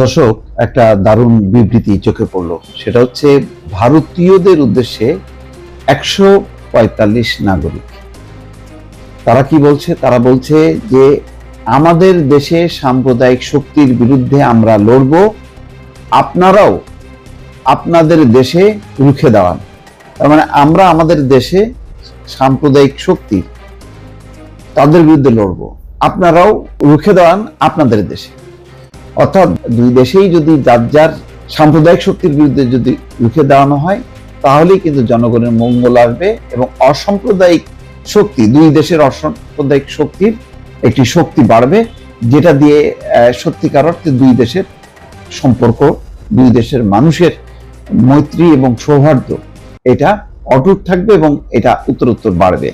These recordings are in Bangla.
দর্শক, একটা দারুণ বিবৃতি চোখে পড়ল। সেটা হচ্ছে, ভারতীয়দের উদ্দেশ্যে একশো পঁয়তাল্লিশ নাগরিক। তারা কি বলছে? তারা বলছে যে, আমাদের দেশে সাম্প্রদায়িক শক্তির বিরুদ্ধে আমরা লড়ব, আপনারাও আপনাদের দেশে রুখে দাঁড়ান। তার মানে আমরা আমাদের দেশে সাম্প্রদায়িক শক্তি, তাদের বিরুদ্ধে লড়ব। আপনারাও রুখে দাঁড়ান আপনাদের দেশে। অর্থাৎ দুই দেশেই যদি যার যার সাম্প্রদায়িক শক্তির বিরুদ্ধে যদি রুখে দাঁড়ানো হয়, তাহলেই কিন্তু জনগণের মঙ্গল আসবে এবং অসাম্প্রদায়িক শক্তি, দুই দেশের অসাম্প্রদায়িক শক্তির একটি শক্তি বাড়বে, যেটা দিয়ে সত্যিকার অর্থে দুই দেশের সম্পর্ক, দুই দেশের মানুষের মৈত্রী এবং সৌহার্দ্য, এটা অটুট থাকবে এবং এটা উত্তরোত্তর বাড়বে।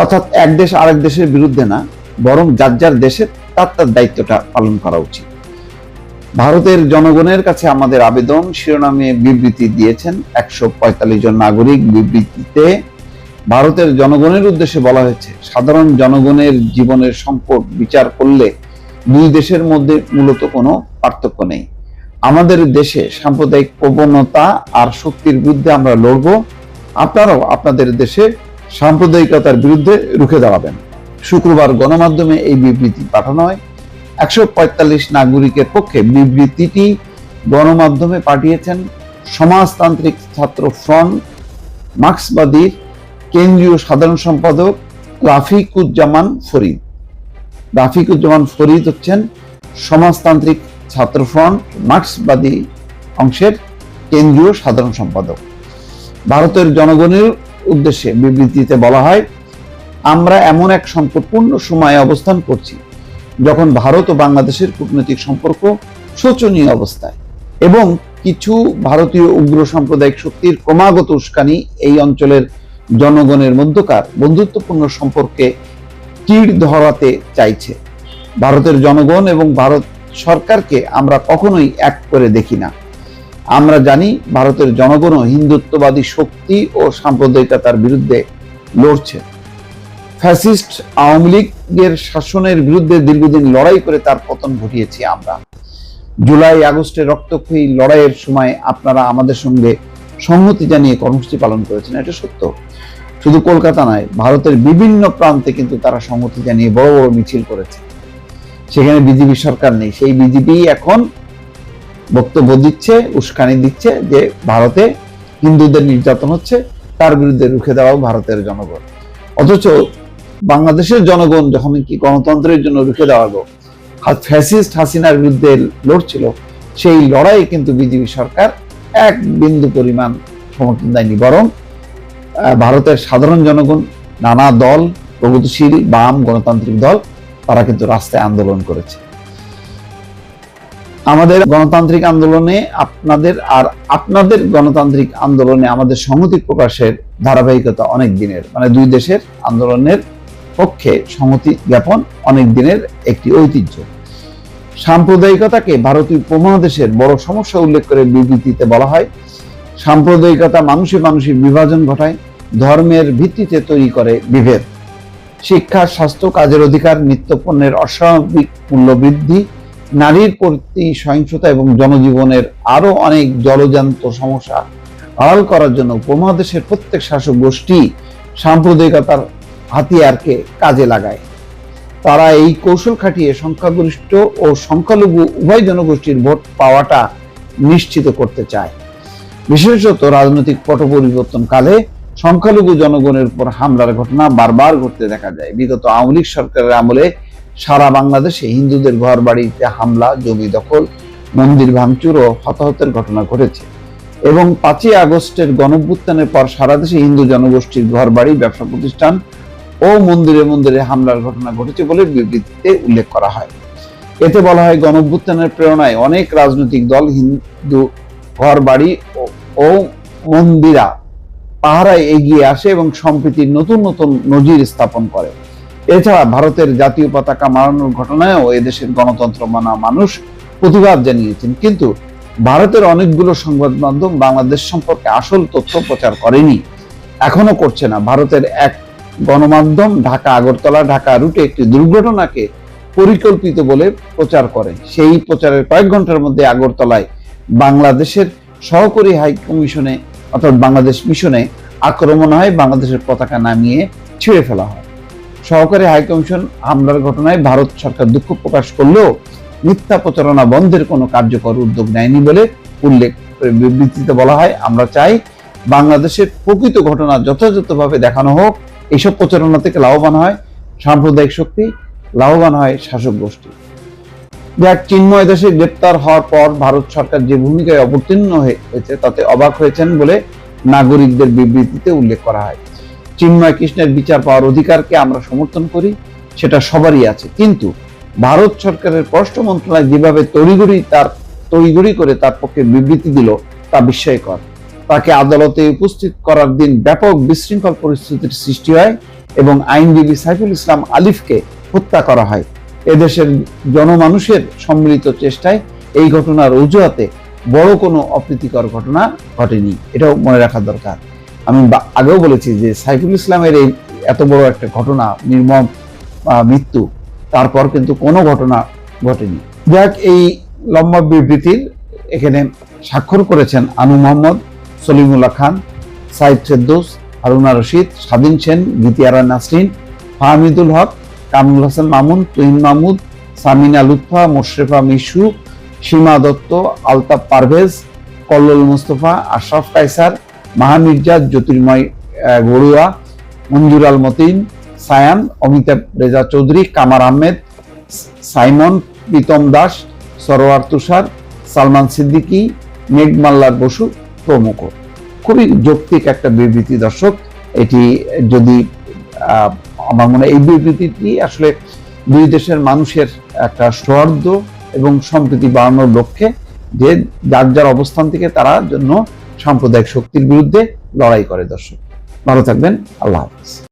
অর্থাৎ এক দেশ আরেক দেশের বিরুদ্ধে না, বরং যার যার দেশের তার তার দায়িত্বটা পালন করা উচিত। ভারতের জনগণের কাছে আমাদের আবেদন, শিরোনামে বিবৃতি দিয়েছেন একশো পঁয়তাল্লিশ জন নাগরিক। বিবৃতিতে ভারতের জনগণের উদ্দেশ্যে বলা হয়েছে, সাধারণ জনগণের জীবনের সম্পদ বিচার করলে দুই দেশের মধ্যে মূলত কোনো পার্থক্য নেই। আমাদের দেশে সাম্প্রদায়িক প্রবণতা আর শক্তির বিরুদ্ধে আমরা লড়ব। আপনারাও আপনাদের দেশে সাম্প্রদায়িকতার বিরুদ্ধে রুখে দাঁড়াবেন। শুক্রবার গণমাধ্যমে এই বিবৃতি পাঠানো হয়। একশো পঁয়তাল্লিশ নাগরিকের পক্ষে বিবৃতিটি গণমাধ্যমে পাঠিয়েছেন সমাজতান্ত্রিক ছাত্র ফ্রন্ট মার্ক্সবাদীর কেন্দ্রীয় সাধারণ সম্পাদক রাফিকুজ্জামান ফরিদ। রাফিকুজ্জামান ফরিদ হচ্ছেন সমাজতান্ত্রিক ছাত্র ফ্রন্ট মার্ক্সবাদী অংশের কেন্দ্রীয় সাধারণ সম্পাদক। ভারতের জনগণের উদ্দেশ্যে বিবৃতিতে বলা হয় আমরা এমন এক সংকটপূর্ণ সময়ে অবস্থান করছি, যখন ভারত ও বাংলাদেশের কূটনৈতিক সম্পর্ক শোচনীয় অবস্থায় এবং কিছু ভারতীয় উগ্র সাম্প্রদায়িক শক্তির ক্রমাগত উস্কানি এই অঞ্চলের জনগণের মধ্যকার বন্ধুত্বপূর্ণ সম্পর্কে তীর ধরাতে চাইছে। ভারতের জনগণ এবং ভারত সরকারকে আমরা কখনোই এক করে দেখি না। আমরা জানি ভারতের জনগণও হিন্দুত্ববাদী শক্তি ও সাম্প্রদায়িকতার বিরুদ্ধে লড়ছে। ফ্যাসিস্ট আওয়ামী লীগের শাসনের বিরুদ্ধে দীর্ঘদিন লড়াই করে তার পতন ঘটিয়েছি আমরা। জুলাই, আগস্টে রক্তক্ষয়ী লড়াইয়ের সময় আপনারা আমাদের সঙ্গে সংহতি জানিয়ে কর্মসূচি পালন করেছেন, এটা সত্য। শুধু কলকাতা নয়, ভারতের বিভিন্ন প্রান্তে কিন্তু তারা সংহতি জানিয়ে বড় বড় মিছিল করেছে। সেখানে বিজেপি সরকার নেই, সেই বিজেপি এখন বক্তব্য দিচ্ছে, উস্কানি দিচ্ছে যে ভারতে হিন্দুদের নির্যাতন হচ্ছে, তার বিরুদ্ধে রুখে দেওয়াও ভারতের জনগণ। অথচ বাংলাদেশের জনগণ যখন কি গণতন্ত্রের জন্য রুখে দেওয়ালো ফ্যাসিস্ট হাসিনার বিরুদ্ধে লড়ছিল, সেই লড়াই কিন্তু বিজেপি সরকার এক বিন্দু পরিমাণ সমর্থন দেয়নি। বরং ভারতের সাধারণ জনগণ, নানা দল, প্রগতিশীল বাম গণতান্ত্রিক দল, তারা কিন্তু রাস্তায় আন্দোলন করেছে। আমাদের গণতান্ত্রিক আন্দোলনে আপনাদের আর আপনাদের গণতান্ত্রিক আন্দোলনে আমাদের সংহতি প্রকাশের ধারাবাহিকতা অনেক দিনের মানে দুই দেশের আন্দোলনের পক্ষে সংহতি জ্ঞাপন অনেক দিনের একটি ঐতিহ্য। সাম্প্রদায়িকতাকে ভারতীয় উপমহাদেশের বড় সমস্যা উল্লেখ করে বিবৃতিতে বলা হয়, সাম্প্রদায়িকতা মানুষে মানুষের বিভাজন ঘটায়, ধর্মের ভিত্তিতে তৈরি করে বিভেদ। শিক্ষা, স্বাস্থ্য, কাজের অধিকার নিত্যপণ্যের অস্বাভাবিক মূল্য বৃদ্ধি নারীর প্রতি সহিংসতা এবং জনজীবনের আরও অনেক জলজান্ত সমস্যা আড়াল করার জন্য উপমহাদেশের প্রত্যেক শাসক গোষ্ঠী সাম্প্রদায়িকতার হাতিয়ারকে কাজে লাগায়। তারা এই কৌশল খাটিয়ে সংখ্যাগরিষ্ঠ ও সংখ্যালঘু উভয় জনগোষ্ঠীর ভোট পাওয়াটা নিশ্চিত করতে চায়। বিশেষত রাজনৈতিক পট পরিবর্তন কালে সংখ্যালঘু জনগণের উপর হামলার ঘটনা বারবার ঘটতে দেখা যায়। বিগত আওয়ামী লীগ সরকারের আমলে সারা বাংলাদেশে হিন্দুদের ঘর বাড়িতে হামলা, জমি দখল, মন্দির ভাঙচুর ও হতাহতের ঘটনা ঘটেছে এবং পাঁচই আগস্টের গণভ্যুত্থানের পর সারা দেশে হিন্দু জনগোষ্ঠীর ঘর বাড়ি ব্যবসা প্রতিষ্ঠান ও মন্দিরে মন্দিরে হামলার ঘটনা ঘটেছে বলে বিবৃতিতে উল্লেখ করা হয়। এতে বলা হয়, গণভ্যুত্থানের প্রেরণায় অনেক রাজনৈতিক দল, হিন্দু ঘর বাড়ি ও- মন্দিরা পাহারায় এগিয়ে আসে এবং সম্প্রীতির নতুন নতুন নজির স্থাপন করে। এছাড়া ভারতের জাতীয় পতাকা মারানোর ঘটনায়ও এদেশের গণতন্ত্র মানা মানুষ প্রতিবাদ জানিয়েছেন। কিন্তু ভারতের অনেকগুলো সংবাদ মাধ্যম বাংলাদেশ সম্পর্কে আসল তথ্য প্রচার করেনি। এখনও করছে না। ভারতের এক গণমাধ্যম ঢাকা, আগরতলা, ঢাকা রুটে একটি দুর্ঘটনাকে পরিকল্পিত বলে প্রচার করেন সেই প্রচারের কয়েক ঘণ্টার মধ্যে আগরতলায় বাংলাদেশের সহকারী হাই কমিশনে, অর্থাৎ বাংলাদেশ মিশনে আক্রমণ হয়, বাংলাদেশের পতাকা নামিয়ে ছিঁড়ে ফেলা হয়। সহকারী হাই কমিশন হামলার ঘটনায় ভারত সরকার দুঃখ প্রকাশ করলেও মিথ্যা প্রচারণা বন্ধের কোনো কার্যকর উদ্যোগ নেয়নি বলে উল্লেখ করে বিবৃতিতে বলা হয়, আমরা চাই বাংলাদেশের প্রকৃত ঘটনা যথাযথভাবে দেখানো হোক এইসব প্রচারণা থেকে লাভবান হয় সাম্প্রদায়িক শক্তি, লাভবান হয় শাসক গোষ্ঠী। যাক চিন্ময় দেশে গ্রেপ্তার হওয়ার পর ভারত সরকার যে ভূমিকায় অবতীর্ণ হয়েছে তাতে অবাক হয়েছেন বলে নাগরিকদের বিবৃতিতে উল্লেখ করা হয়। চিন্ময় কৃষ্ণের বিচার পাওয়ার অধিকারকে আমরা সমর্থন করি, সেটা সবারই আছে। কিন্তু ভারত সরকারের পররাষ্ট্র মন্ত্রণালয় যেভাবে তড়িগড়ি তার তড়িগড়ি করে তার পক্ষে বিবৃতি দিল, তা বিস্ময়কর। তাকে আদালতে উপস্থিত করার দিন ব্যাপক বিশৃঙ্খল পরিস্থিতির সৃষ্টি হয় এবং আইনজীবী সাইফুল ইসলাম আলিফকে হত্যা করা হয়। এদেশের জনমানুষের সম্মিলিত চেষ্টায় এই ঘটনার অজুহাতে বড় কোনো অপ্রীতিকর ঘটনা ঘটেনি। এটাও মনে রাখা দরকার। আমি আগেও বলেছি যে সাইফুল ইসলামের এই এত বড় একটা ঘটনা, নির্মম মৃত্যু, তারপর কিন্তু কোনো ঘটনা ঘটেনি। যাক, এই লম্বা বিবৃতির এখানে স্বাক্ষর করেছেন আনু মোহাম্মদ। সলিমুল্লাহ খান, সাইদ ফেরদৌস, হারুনা রশিদ, স্বাধীন সেন গীতিয়ারা নাসরিন, ফাহমিদুল হক, কামরুল হাসান মামুন, তুহিন মাহমুদ, সামিনা লুৎফা, মোশরেফা মিশু, সীমা দত্ত, আলতাফ পারভেজ, কল্লোল মুস্তফা, আশরাফ কাইসার মাহা মির্জা জ্যোতির্ময় বড়ুয়া মঞ্জুর আল মতিন, সায়ান, অমিতাভ রেজা চৌধুরী, কামার আহমেদ, সাইমন, প্রীতম দাস, সরোয়ার তুষার, সালমান সিদ্দিকী, মেঘমাল্লার বসু। প্রমুখ। খুবই যৌক্তিক একটা বিবৃতি, দর্শক। এটি যদি আমার মনে এই বিবৃতিটি আসলে দুই দেশের মানুষের একটা সৌহার্দ্য এবং সম্প্রীতি বাড়ানোর লক্ষ্যে যে যার যার অবস্থান থেকে তারা জন্য সাম্প্রদায়িক শক্তির বিরুদ্ধে লড়াই করে, দর্শক। ভালো থাকবেন। আল্লাহ হাফিজ।